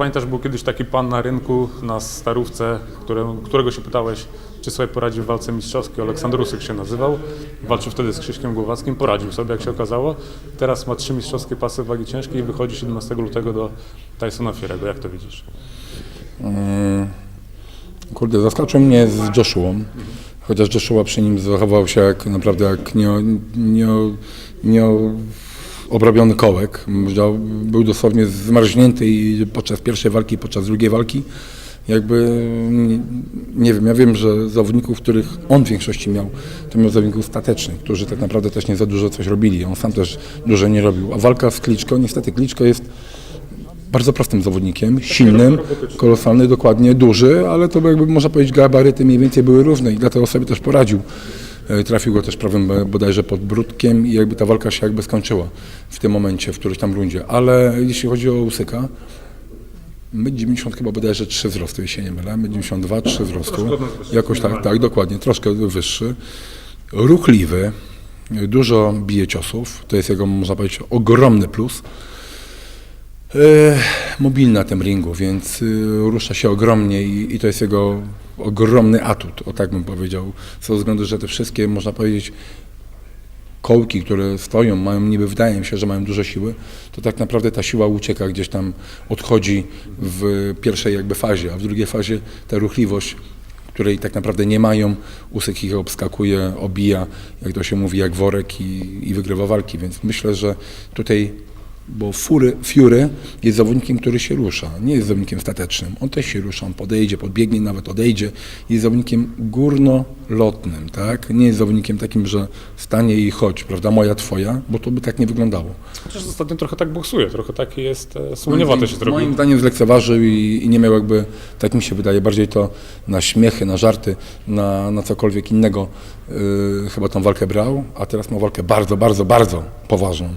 pamiętasz, był kiedyś taki pan na rynku, na Starówce, którego, którego się pytałeś, czy sobie poradzi w walce mistrzowskiej. Aleksander Usyk się nazywał. Walczył wtedy z Krzyśkiem Głowackim. Poradził sobie, jak się okazało. Teraz ma trzy mistrzowskie pasy wagi ciężkiej i wychodzi 17 lutego do Tysona Fierego. Jak to widzisz? Kurde, zaskoczył mnie z Joshua. Chociaż Joshua przy nim zachował się jak naprawdę jak nie, nie, nie obrobiony kołek. Był dosłownie zmarznięty i podczas pierwszej walki, podczas drugiej walki. Jakby, nie, nie wiem, ja wiem, że zawodników, których on w większości miał, to miał zawodników statecznych, którzy tak naprawdę też nie za dużo coś robili. On sam też dużo nie robił. A walka z Kliczko, niestety Kliczko jest bardzo prostym zawodnikiem, silnym, kolosalny, dokładnie, duży, ale to jakby można powiedzieć gabaryty mniej więcej były równe i dlatego sobie też poradził. E, Trafił go też prawym e, bodajże pod brudkiem i jakby ta walka się jakby skończyła w tym momencie, w którymś tam rundzie. Ale jeśli chodzi o Usyka, my 90 chyba bodajże 3 wzrostu, jeśli się nie mylę, my 92, 3 wzrostu, jakoś tak, tak, dokładnie, troszkę wyższy, ruchliwy, dużo bije ciosów, to jest jego, można powiedzieć, ogromny plus. E, mobilny na tym ringu, więc rusza się ogromnie i, i to jest jego ogromny atut, o tak bym powiedział, z tego względu, że te wszystkie, można powiedzieć, kołki, które stoją, mają niby, wydaje mi się, że mają dużo siły, to tak naprawdę ta siła ucieka, gdzieś tam odchodzi w pierwszej jakby fazie, a w drugiej fazie ta ruchliwość, której tak naprawdę nie mają, Usyk ich obskakuje, obija, jak to się mówi, jak worek i, i wygrywa walki, więc myślę, że tutaj bo Fury, jest zawodnikiem, który się rusza, nie jest zawodnikiem statecznym. On też się rusza, on podejdzie, podbiegnie, nawet odejdzie. Jest zawodnikiem górnolotnym, tak? Nie jest zawodnikiem takim, że stanie i chodź, prawda, moja, twoja, bo to by tak nie wyglądało. Chociaż ostatnio trochę tak boksuje, trochę taki jest e, słoniowaty się zrobił. Moim zdaniem zlekceważył i, i nie miał jakby, tak mi się wydaje, bardziej to na śmiechy, na żarty, na, na cokolwiek innego yy, chyba tą walkę brał, a teraz ma walkę bardzo, bardzo, bardzo poważną.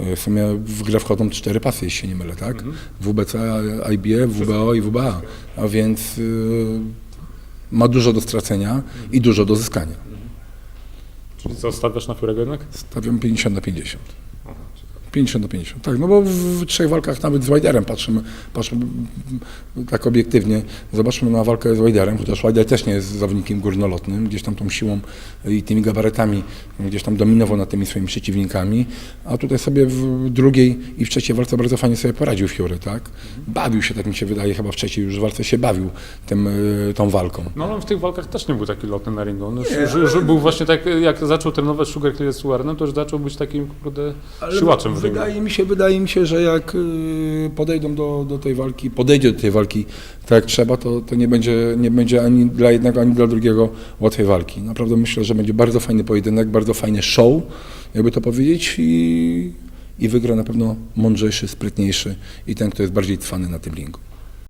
Yy, W sumie w grę wchodzą cztery pasy, jeśli się nie mylę, tak? WBC, IBF, WBO i WBA, a więc yy, ma dużo do stracenia i dużo do zyskania. Czyli co, stawiasz na Fiorego jednak? Stawiam 50 na 50. 50 na 50. Tak, no bo w trzech walkach nawet z Wajderem patrzymy, patrzymy tak obiektywnie. Zobaczmy na walkę z Wajderem, chociaż Wajder też nie jest zawodnikiem górnolotnym, gdzieś tam tą siłą i tymi gabarytami gdzieś tam dominował nad tymi swoimi przeciwnikami, a tutaj sobie w drugiej i w trzeciej walce bardzo fajnie sobie poradził Fiore, tak? Bawił się, tak mi się wydaje, chyba w trzeciej już walce się bawił tym, y, tą walką. No ale w tych walkach też nie był taki lotny na ringu. On już, był właśnie tak, jak zaczął trenować Sugar Clear z Warrenem, to już zaczął być takim, kurde, siłaczem Wydaje mi się, wydaje mi się, że jak y, podejdą do, do tej walki, podejdzie do tej walki tak jak trzeba, to, to nie, będzie, nie będzie ani dla jednego, ani dla drugiego łatwej walki. Naprawdę myślę, że będzie bardzo fajny pojedynek, bardzo fajny show, jakby to powiedzieć i, i wygra na pewno mądrzejszy, sprytniejszy i ten, kto jest bardziej cwany na tym ringu.